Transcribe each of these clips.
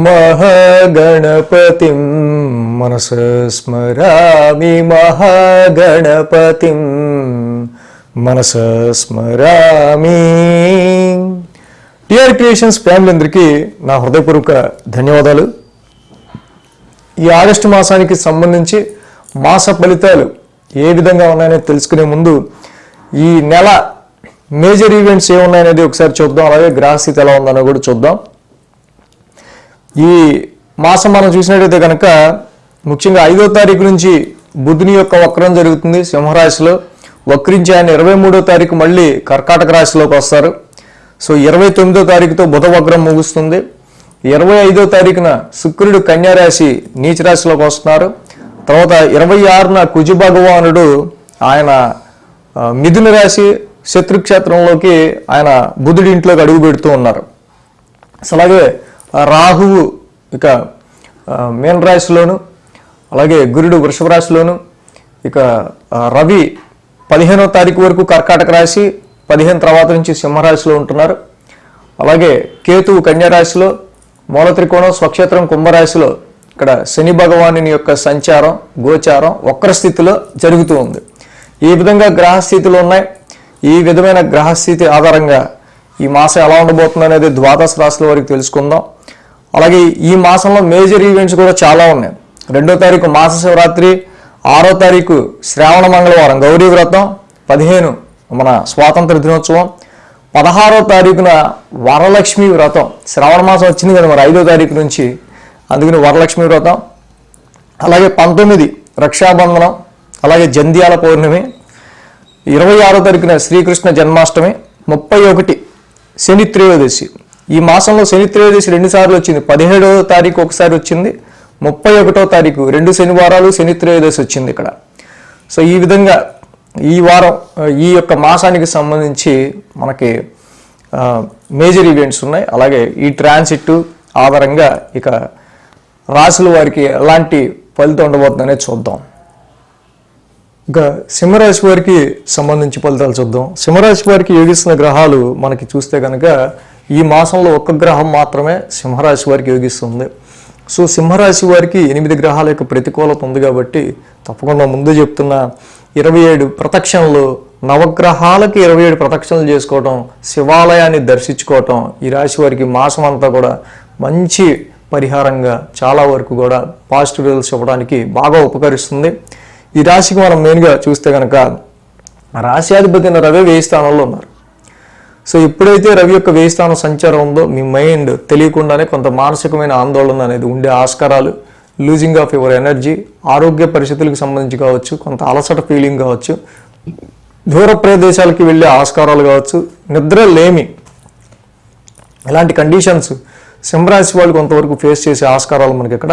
మహాగణపతిం మనస స్మరామి మహాగణపతిం మనస స్మరామి. టిఆర్ క్రియేషన్స్ ఫ్యామిలీ అందరికీ నా హృదయపూర్వక ధన్యవాదాలు. ఈ ఆగస్టు మాసానికి సంబంధించి మాస ఫలితాలు ఏ విధంగా ఉన్నాయని తెలుసుకునే ముందు ఈ నెల మేజర్ ఈవెంట్స్ ఏమున్నాయనేది ఒకసారి చూద్దాం అలాగే గ్రహస్థితి ఎలా ఉందనో కూడా చూద్దాం. ఈ మాసం మనం చూసినట్టయితే కనుక ముఖ్యంగా ఐదో తారీఖు నుంచి బుధుని యొక్క వక్రం జరుగుతుంది సింహరాశిలో. వక్రించి ఆయన ఇరవై మూడో తారీఖు మళ్ళీ కర్కాటక రాశిలోకి వస్తారు. సో ఇరవై తొమ్మిదో తారీఖుతో బుధ వక్రం ముగుస్తుంది. ఇరవై ఐదో తారీఖున శుక్రుడు కన్యారాశి నీచ రాశిలోకి వస్తున్నారు. తర్వాత ఇరవై ఆరున కుజు భగవానుడు ఆయన మిథున రాశి శత్రుక్షేత్రంలోకి ఆయన బుధుడి ఇంట్లోకి అడుగు పెడుతూ ఉన్నారు. సో అలాగే రాహువు ఇక ఆ, మీన రాశిలోను అలాగే గురుడు వృషభ రాశిలోను ఇక రవి పదిహేనో తారీఖు వరకు కర్కాటక రాశి పదిహేను తర్వాత నుంచి సింహరాశిలో ఉంటున్నారు. అలాగే కేతువు కన్యారాశిలో మూల త్రికోణం స్వక్షేత్రం కుంభరాశిలో ఇక్కడ శని భగవాను యొక్క సంచారం గోచారం వక్ర స్థితిలో జరుగుతూ ఉంది. ఈ విధంగా గ్రహస్థితులు ఉన్నాయి. ఈ విధమైన గ్రహస్థితి ఆధారంగా ఈ మాసం ఎలా ఉండబోతుంది అనేది ద్వాదశ రాశుల వరకు తెలుసుకుందాం. అలాగే ఈ మాసంలో మేజర్ ఈవెంట్స్ కూడా చాలా ఉన్నాయి. రెండో తారీఖు మాస శివరాత్రి ఆరో తారీఖు శ్రావణ మంగళవారం గౌరీ వ్రతం పదిహేను మన స్వాతంత్ర దినోత్సవం పదహారో తారీఖున వరలక్ష్మి వ్రతం. శ్రావణ మాసం వచ్చింది కదా మరి ఐదో తారీఖు నుంచి అందుకని వరలక్ష్మి వ్రతం. అలాగే పంతొమ్మిది రక్షాబంధనం అలాగే జంధ్యాల పౌర్ణమి ఇరవై ఆరో తారీఖున శ్రీకృష్ణ జన్మాష్టమి ముప్పై ఒకటి శని త్రయోదశి. ఈ మాసంలో శని త్రయోదశి రెండుసార్లు వచ్చింది. పదిహేడవ తారీఖు ఒకసారి వచ్చింది. ముప్పై ఒకటో తారీఖు రెండు శనివారాలు శని త్రయోదశి వచ్చింది ఇక్కడ. సో ఈ విధంగా ఈ వారం ఈ యొక్క మాసానికి సంబంధించి మనకి మేజర్ ఈవెంట్స్ ఉన్నాయి. అలాగే ఈ ట్రాన్సిట్ ఆధారంగా ఇక రాసుల వారికి ఎలాంటి ఫలితం ఉండబోతుందనే చూద్దాం. ఇంకా సింహరాశి వారికి సంబంధించి ఫలితాలు చూద్దాం. సింహరాశి వారికి యోగిస్తున్న గ్రహాలు మనకి చూస్తే కనుక ఈ మాసంలో ఒక్క గ్రహం మాత్రమే సింహరాశి వారికి యోగిస్తుంది. సో సింహరాశి వారికి ఎనిమిది గ్రహాల యొక్క ప్రతికూలత ఉంది కాబట్టి తప్పకుండా ముందు చెప్తున్న ఇరవై ఏడు ప్రదక్షిణలు నవగ్రహాలకి ఇరవై ఏడు ప్రదక్షిణలు చేసుకోవటం శివాలయాన్ని దర్శించుకోవటం ఈ రాశి వారికి మాసం అంతా కూడా మంచి పరిహారంగా చాలా వరకు కూడా పాజిటివ్ రిజల్ట్స్ ఇవ్వడానికి బాగా ఉపకరిస్తుంది. ఈ రాశికి మనం మెయిన్గా చూస్తే కనుక రాశ్యాధిపతి అయిన రవి వేయి స్థానంలో ఉన్నారు. సో ఎప్పుడైతే రవి యొక్క వేయిస్థానం సంచారం ఉందో మీ మైండ్ తెలియకుండానే కొంత మానసికమైన ఆందోళన అనేది ఉండే ఆస్కారాలు లూజింగ్ ఆఫ్ యువర్ ఎనర్జీ ఆరోగ్య పరిస్థితులకు సంబంధించి కావచ్చు కొంత అలసట ఫీలింగ్ కావచ్చు దూర ప్రదేశాలకి వెళ్ళే ఆస్కారాలు కావచ్చు నిద్ర లేమి ఇలాంటి కండిషన్స్ సింహరాశి వాళ్ళు కొంతవరకు ఫేస్ చేసే ఆస్కారాలు మనకి ఇక్కడ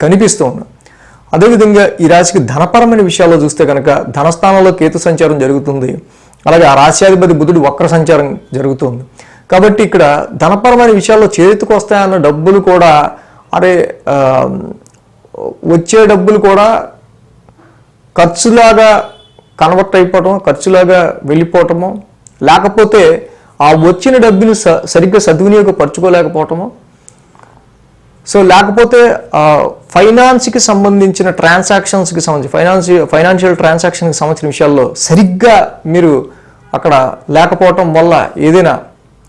కనిపిస్తూ ఉన్నాయి. అదేవిధంగా ఈ రాశికి ధనపరమైన విషయాల్లో చూస్తే కనుక ధనస్థానంలో కేతు సంచారం జరుగుతుంది. అలాగే ఆ రాశ్యాధిపతి బుధుడు వక్ర సంచారం జరుగుతుంది. కాబట్టి ఇక్కడ ధనపరమైన విషయాల్లో చేతికి వస్తాయన్న డబ్బులు కూడా అరే వచ్చే డబ్బులు కూడా ఖర్చులాగా కన్వర్ట్ అయిపోవటం ఖర్చులాగా వెళ్ళిపోవటము లేకపోతే ఆ వచ్చిన డబ్బుని స సరిగ్గా సద్వినియోగపరచుకోలేకపోవటము సో లేకపోతే ఫైనాన్స్కి సంబంధించిన ట్రాన్సాక్షన్స్కి సంబంధించి ఫైనాన్స్ ఫైనాన్షియల్ ట్రాన్సాక్షన్కి సంబంధించిన విషయాల్లో సరిగ్గా మీరు అక్కడ లేకపోవటం వల్ల ఏదైనా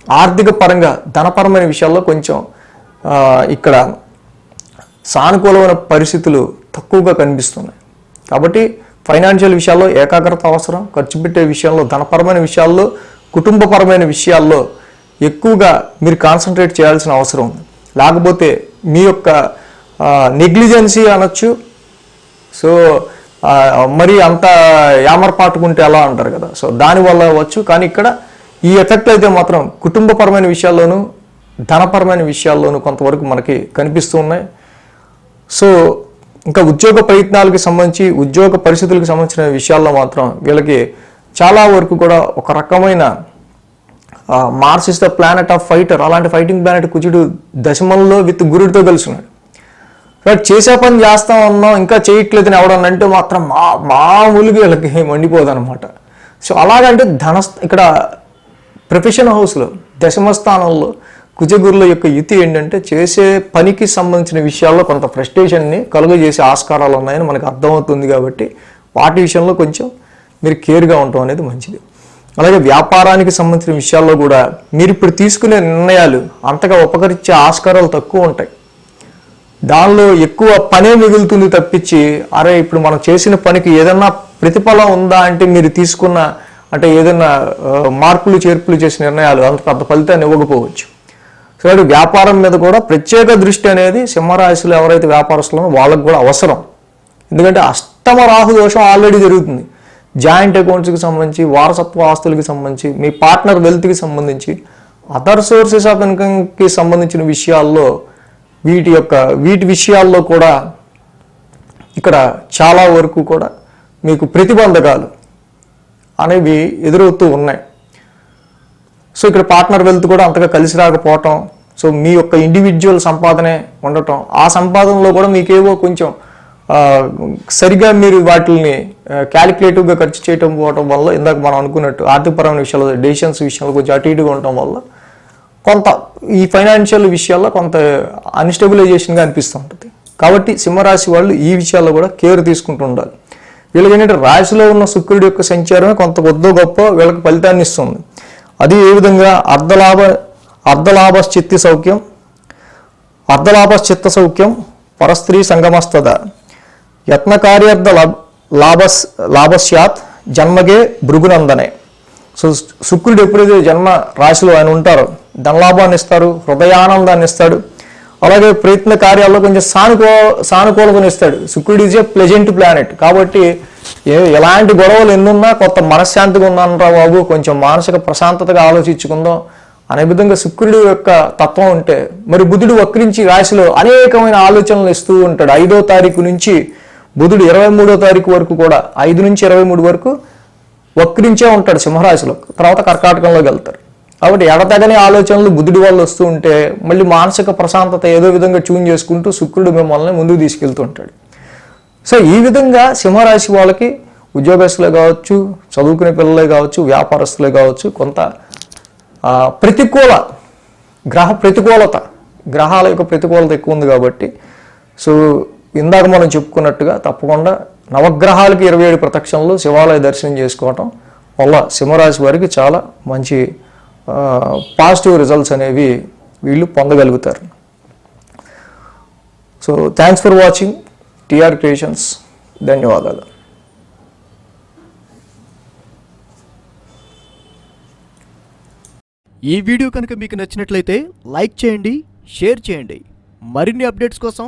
ఆర్థిక పరంగా ధనపరమైన విషయాల్లో కొంచెం ఇక్కడ సానుకూలమైన పరిస్థితులు తక్కువగా కనిపిస్తున్నాయి. కాబట్టి ఫైనాన్షియల్ విషయాల్లో ఏకాగ్రత అవసరం ఖర్చు పెట్టే విషయాల్లో ధనపరమైన విషయాల్లో కుటుంబపరమైన విషయాల్లో ఎక్కువగా మీరు కాన్సన్ట్రేట్ చేయాల్సిన అవసరం ఉంది. లేకపోతే మీ యొక్క నెగ్లిజెన్సీ అనొచ్చు. సో మరి అంత యామరపాటుకుంటే ఎలా అంటారు కదా. సో దానివల్ల అవ్వచ్చు. కానీ ఇక్కడ ఈ ఎఫెక్ట్ అయితే మాత్రం కుటుంబపరమైన విషయాల్లోనూ ధనపరమైన విషయాల్లోనూ కొంతవరకు మనకి కనిపిస్తూ ఉన్నాయి. సో ఇంకా ఉద్యోగ ప్రయత్నాలకు సంబంధించి ఉద్యోగ పరిస్థితులకు సంబంధించిన విషయాల్లో మాత్రం వీళ్ళకి చాలా వరకు కూడా ఒక రకమైన Mars is the planet of fighter అలాంటి ఫైటింగ్ ప్లానెట్ కుజుడు దశమంలో విత్ గురుడితో కలిసి బట్ చేసే పని చేస్తా ఉన్నాం ఇంకా చేయట్లేదని ఎవడన్నా అంటే మాత్రం మా మామూలుగా వీళ్ళకి మండిపోదు అనమాట సో అలాగంటే ధన ఇక్కడ ప్రొఫెషన్ హౌస్లో దశమస్థానంలో కుజగురుల యొక్క యుతి ఏంటంటే చేసే పనికి సంబంధించిన విషయాల్లో కొంత ఫ్రస్ట్రేషన్ని కలుగజేసే ఆస్కారాలు ఉన్నాయని మనకు అర్థమవుతుంది కాబట్టి వాటి విషయంలో కొంచెం మీరు కేర్గా ఉండటం అనేది మంచిది. అలాగే వ్యాపారానికి సంబంధించిన విషయాల్లో కూడా మీరు ఇప్పుడు తీసుకునే నిర్ణయాలు అంతగా ఉపకరించే ఆస్కారాలు తక్కువ ఉంటాయి. దానిలో ఎక్కువ పనే మిగులుతుంది తప్పించి అరే ఇప్పుడు మనం చేసిన పనికి ఏదన్నా ప్రతిఫలం ఉందా అంటే మీరు తీసుకున్న అంటే ఏదైనా మార్పులు చేర్పులు చేసిన నిర్ణయాలు అంత పెద్ద ఫలితాన్ని ఇవ్వకపోవచ్చు. సో అటు వ్యాపారం మీద కూడా ప్రత్యేక దృష్టి అనేది సింహరాశిలో ఎవరైతే వ్యాపారస్తులో వాళ్ళకు కూడా అవసరం. ఎందుకంటే అష్టమ రాహు దోషం ఆల్రెడీ జరుగుతుంది. జాయింట్ అకౌంట్స్కి సంబంధించి వారసత్వ ఆస్తులకి సంబంధించి మీ పార్ట్నర్ వెల్త్కి సంబంధించి అదర్ సోర్సెస్ ఆఫ్ ఇన్కమ్కి సంబంధించిన విషయాల్లో వీటి యొక్క వీటి విషయాల్లో కూడా ఇక్కడ చాలా వరకు కూడా మీకు ప్రతిబంధకాలు అనేవి ఎదురవుతూ ఉన్నాయి. సో ఇక్కడ పార్ట్నర్ వెల్త్ కూడా అంతగా కలిసి రాకపోవటం సో మీ యొక్క ఇండివిజువల్ సంపాదనే ఉండటం ఆ సంపాదనలో కూడా మీకేవో కొంచెం సరిగా మీరు వాటిని క్యాలిక్యులేటివ్గా ఖర్చు చేయటం పోవటం వల్ల ఇందాక మనం అనుకున్నట్టు ఆర్థికపరమైన విషయాలు డెసిషన్స్ విషయంలో కొంచెం అటు ఇటుగా ఉండటం వల్ల కొంత ఈ ఫైనాన్షియల్ విషయాల్లో కొంత అన్స్టెబిలైజేషన్గా అనిపిస్తూ ఉంటుంది కాబట్టి సింహరాశి వాళ్ళు ఈ విషయాల్లో కూడా కేర్ తీసుకుంటూ ఉండాలి. వీళ్ళకి ఏంటంటే రాశిలో ఉన్న శుక్రుడి యొక్క సంచారమే కొంత కొద్దో గొప్ప వీళ్ళకి ఫలితాన్ని ఇస్తుంది. అది ఏ విధంగా? అర్ధలాభ అర్ధలాభ చిత్తి సౌఖ్యం అర్ధలాభ చిత్త సౌఖ్యం పరస్త్రీ సంగమస్తద. యత్న కార్యార్థ లాభ లాభస్ లాభస్యాత్ జన్మగే భృగునందనే. సో శుక్రుడు ఎప్పుడైతే జన్మ రాశిలో ఆయన ఉంటారో ధనలాభాన్ని ఇస్తారు హృదయానందాన్ని ఇస్తాడు అలాగే ప్రయత్న కార్యాల్లో కొంచెం సానుకూ సానుకూలతను ఇస్తాడు. శుక్రుడు ఈజ్ ఏ ప్లెజెంట్ ప్లానెట్ కాబట్టి ఏ ఎలాంటి గొడవలు ఎన్నున్నా కొత్త మనశ్శాంతిగా ఉన్నానరా బాబు కొంచెం మానసిక ప్రశాంతతగా ఆలోచించుకుందాం. అనే విధంగా శుక్రుడు యొక్క తత్వం ఉంటే మరి బుధుడు వక్రించి రాశిలో అనేకమైన ఆలోచనలు ఇస్తూ ఉంటాడు. ఐదో తారీఖు నుంచి బుధుడు ఇరవై మూడో తారీఖు వరకు కూడా ఐదు నుంచి ఇరవై మూడు వరకు వక్రించే ఉంటాడు సింహరాశిలో. తర్వాత కర్కాటకంలోకి వెళ్తారు కాబట్టి ఎడతగని ఆలోచనలు బుద్ధుడి వల్ల వస్తూ ఉంటే మళ్ళీ మానసిక ప్రశాంతత ఏదో విధంగా ట్యూన్ చేసుకుంటూ శుక్రుడు మిమ్మల్ని ముందుకు తీసుకెళ్తూ ఉంటాడు. సో ఈ విధంగా సింహరాశి వాళ్ళకి ఉద్యోగస్తులే కావచ్చు చదువుకునే పిల్లలే కావచ్చు వ్యాపారస్తులే కావచ్చు కొంత ప్రతికూల గ్రహ ప్రతికూలత గ్రహాల యొక్క ప్రతికూలత ఎక్కువ ఉంది కాబట్టి. సో ఇందాక మనం చెప్పుకున్నట్టుగా తప్పకుండా నవగ్రహాలకి ఇరవై ఏడు ప్రత్యక్షంలో శివాలయ దర్శనం చేసుకోవటం వల్ల సింహరాశి వారికి చాలా మంచి పాజిటివ్ రిజల్ట్స్ అనేవి వీళ్ళు పొందగలుగుతారు. So thanks for watching TR creations ధన్యవాదాలు. ఈ వీడియో కనుక మీకు నచ్చినట్లయితే లైక్ చేయండి షేర్ చేయండి. మరిన్ని అప్డేట్స్ కోసం